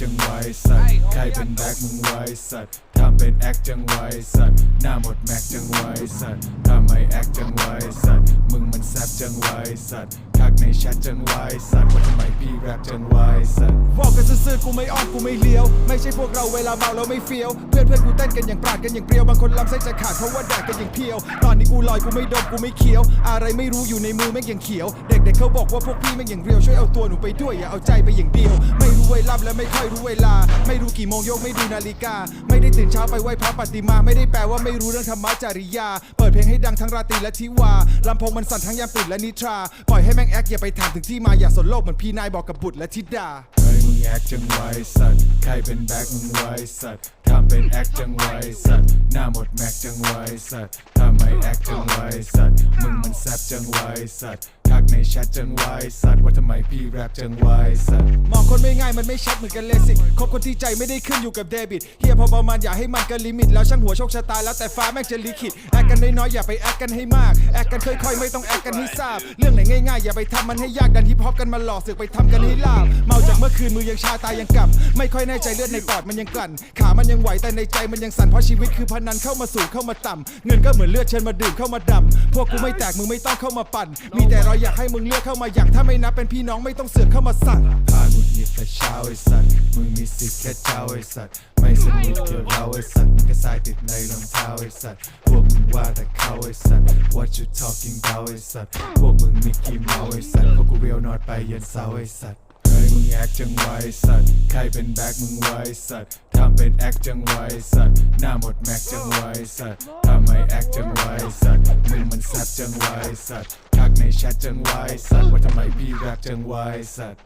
จังไวสัตว์ใครเป็นแบ็คมึงไวสัตว์ทำเป็นแอคจังไวสัตว์หน้าหมดแม็กจังไวสัตว์ทำไมแอคจังไวสัตว์มึงมันแซบจังไวสัตว์ทักในแชทจังไวสัตว์ว่าทำไมพี่แรปจังไวสัตว์บอกกัน กูไม่อ้อมกูไม่เลี้ยว ไม่ใช่พวกเราเวลาเมาเราไม่เฟี้ยว เพื่อนเพื่อนกูเต้นกันอย่างปราดกันอย่างเปรียว บางคนลำไส้จะขาดเพราะว่าแดกกันอย่างเพียว ตอนนี้กูลอยกูไม่ดมกูไม่เคี้ยว อะไรไม่รู้อยู่ในมือแม่งอย่างเขียว เด็กๆเขาบอกว่าพวกพี่แม่งอย่างเรียวช่วยเอาตัวหนูไปด้วยอย่าเอาใจไปอย่างเดียว ไม่รู้เวลาและไม่ค่อยรู้เวลา ไม่รู้กี่โมงโยกไม่ดูนาฬิกา ไม่ได้ตื่นเช้าไปไหว้พระปฏิมา ไม่ได้แปลว่าไม่รู้เรื่องธรรมะจริยา เปิดเพลงให้ดังทั้งราตรีและทิวาลำโพงมันสั่นทั้งยามตื่นและนิทรา ปล่อยให้แม่งแอคอย่าไปถามถึงที่มาอย่าสนโลกเหมือนพี่นายบอกกับบุตรและธิดา แอคจังไวสัตว์ใครเป็นแบ็คมึงไวสัตว์ทำเป็นแอคจังไวสัตว์หน้าหมดแม็กจังไวสัตว์ทำไมแอคจังไวสัตว์มึงมันแซบจังไวสัตว์ทักในแชทจังไวสัตว์ว่าทำไมพี่แรปจังไวสัตว์มองคนไม่ง่ายมันไม่ชัดเหมือนกันเลยสิคบคนที่ใจไม่ได้ขึ้นอยู่กับเดบิตเฮียพอประมาณอย่าให้มันเกินลิมิต แล้วช่างหัวโชคชะตาแล้วแต่ฟ้าแม่งจะลิขิตแอ กันน้อยๆอย่าไปแอคกันให้มากแอคกันค่อยๆไม่ต้องแอคกันให้ทราบ เรื่องไหนง่ายๆอย่าไปทำมันให้ยากดันฮิปฮอปกันมาหลอกสึกไปทำกันให้ลาบเมาจากเมื่อคืนมือยังชาตายังกำไม่ค่อยแน่ใจเลือดในปอดมันยังกลั่น ขามันยังไหวแต่ในใจมันยังสั่นเพราะชีวิตคือพนันเข้ามาสู่เข้ามาต่ำเงินก็เหมือนเลือดเชิญมาดื่มเข้ามาดำพวกกูไม่แตกมึงไม่ต้องเข้ามาปั่น มีแต่เราอยากให้มึงเลือกเข้ามาอย่างถ้าไม่นับเป็นพี่น้องไม่ต้องเสือกเข้ามาสั่งพาหงุดหงิดแต่เช้าไอ้สัตว์มึงมีสิทธิ์แค่เจ้าไอ้สัตว์ไม่สนิทเกี่ยวเราไอ้สัตว์มึงก็สายติดในรองเท้าไอ้สัตว์พวกมึงว่าแต่เขาไอ้สัตว์ what you talking about ไอ้สัตว์พวกมึงมิกกี้เมาไอ้สัตว์พวกกูเรียวนอดไปเย็นเสาไอ้สัตว์เฮ้ยมึงแอคจังไว้สัตว์ใครเป็นแบ็คมึงไว้สัตว์ทำเป็นแอคจังไว้สัตว์หน้าหมดแม็กจังไว้สัตว์ทำไมแอคจังไว้สัตว์มึงมันแซบจังไว้สัตว์ ในแชทจังไวสัตว์ว่าทำไมพี่แรปจังไวสัตว์